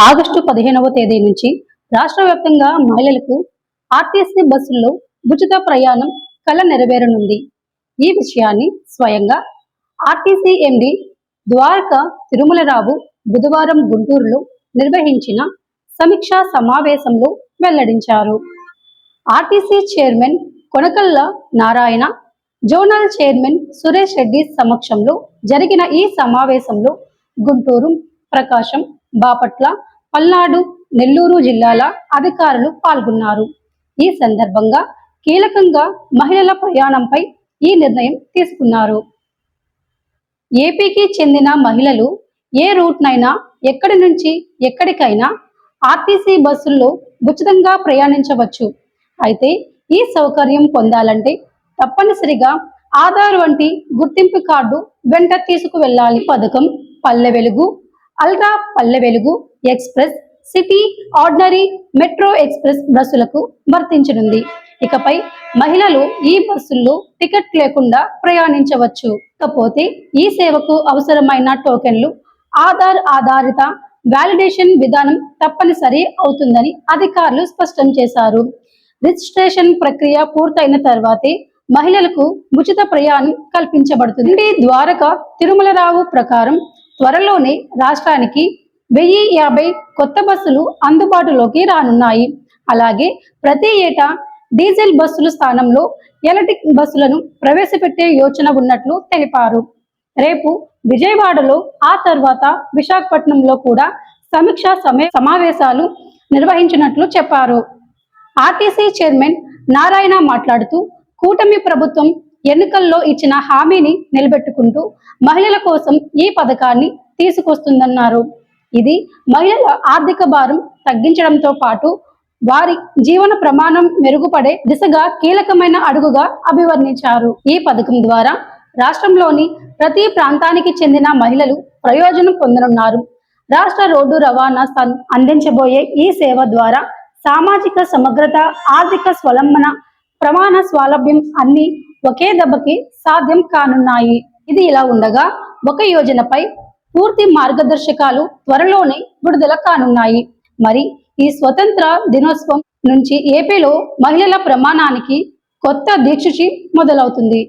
August పదిహేనవ తేదీ నుంచి రాష్ట్ర వ్యాప్తంగా మహిళలకు ఆర్టీసీ బస్సుల్లో ఉచిత ప్రయాణం కల నెరవేరనుంది. ఈ విషయాన్ని స్వయంగా ఆర్టీసీ ఎండి ద్వారక తిరుమలరావు బుధవారం గుంటూరులో నిర్వహించిన సమీక్షా సమావేశంలో వెల్లడించారు. RTC chairman Konakalla Narayana zonal chairman Suresh Reddy సమక్షంలో జరిగిన ఈ సమావేశంలో గుంటూరు ప్రకాశం బాపట్ల పల్నాడు నెల్లూరు జిల్లాల అధికారులు పాల్గొన్నారు. ఈ సందర్భంగా కీలకంగా మహిళల ప్రయాణంపై ఈ నిర్ణయం తీసుకున్నారు. ఏపీకి చెందిన మహిళలు ఏ రూట్నైనా ఎక్కడి నుంచి ఎక్కడికైనా ఆర్టీసీ బస్సుల్లో ఉచితంగా ప్రయాణించవచ్చు. అయితే ఈ సౌకర్యం పొందాలంటే తప్పనిసరిగా ఆధార్ వంటి గుర్తింపు కార్డు వెంట తీసుకువెళ్ళాలి. పథకం పల్లె Velugu ultra Palle Velugu express city ordinary metro express బస్సులకు వర్తించనుంది. ఇకపై మహిళలు ఈ బస్సుల్లో టికెట్ లేకుండా ప్రయాణించవచ్చు. కాకపోతే ఈ సేవకు అవసరమైన టోకెన్లు ఆధార్ ఆధారిత వ్యాలిడేషన్ విధానం తప్పనిసరి అవుతుందని అధికారులు స్పష్టం చేశారు. రిజిస్ట్రేషన్ ప్రక్రియ పూర్తయిన తర్వాతే మహిళలకు ఉచిత ప్రయాణం కల్పించబడుతుంది. ఇండి ద్వారక తిరుమలరావు ప్రకారం త్వరలోనే రాష్ట్రానికి వెయ్యి యాభై కొత్త బస్సులు అందుబాటులోకి రానున్నాయి. అలాగే ప్రతి ఏటా డీజిల్ బస్సుల స్థానంలో ఎలక్ట్రిక్ బస్సులను ప్రవేశపెట్టే యోచన ఉన్నట్లు తెలిపారు. రేపు విజయవాడలో ఆ తర్వాత విశాఖపట్నంలో కూడా సమీక్షా సమయ సమావేశాలు నిర్వహించినట్లు చెప్పారు. ఆర్టీసీ చైర్మన్ నారాయణ మాట్లాడుతూ కూటమి ప్రభుత్వం ఎన్నికల్లో ఇచ్చిన హామీని నిలబెట్టుకుంటూ మహిళల కోసం ఈ పథకాన్ని తీసుకొస్తుందన్నారు. ఇది మహిళల ఆర్థిక భారం తగ్గించడంతో పాటు వారి జీవన ప్రమాణం మెరుగుపడే దిశగా కీలకమైన అడుగుగా అభివర్ణించారు. ఈ పథకం ద్వారా రాష్ట్రంలోని ప్రతి ప్రాంతానికి చెందిన మహిళలు ప్రయోజనం పొందనున్నారు. రాష్ట్ర రోడ్డు రవాణా సం- అందించబోయే ఈ సేవ ద్వారా సామాజిక సమగ్రత ఆర్థిక స్వలంబన ప్రమాణ స్వాలభ్యం అన్ని ఒకే దెబ్బకి సాధ్యం కానున్నాయి. ఇది ఇలా ఉండగా ఒక యోజనపై పూర్తి మార్గదర్శకాలు త్వరలోనే విడుదల కానున్నాయి. మరి ఈ స్వతంత్ర దినోత్సవం నుంచి ఏపీలో మహిళల ప్రమాణానికి కొత్త దీక్షచి మొదలవుతుంది.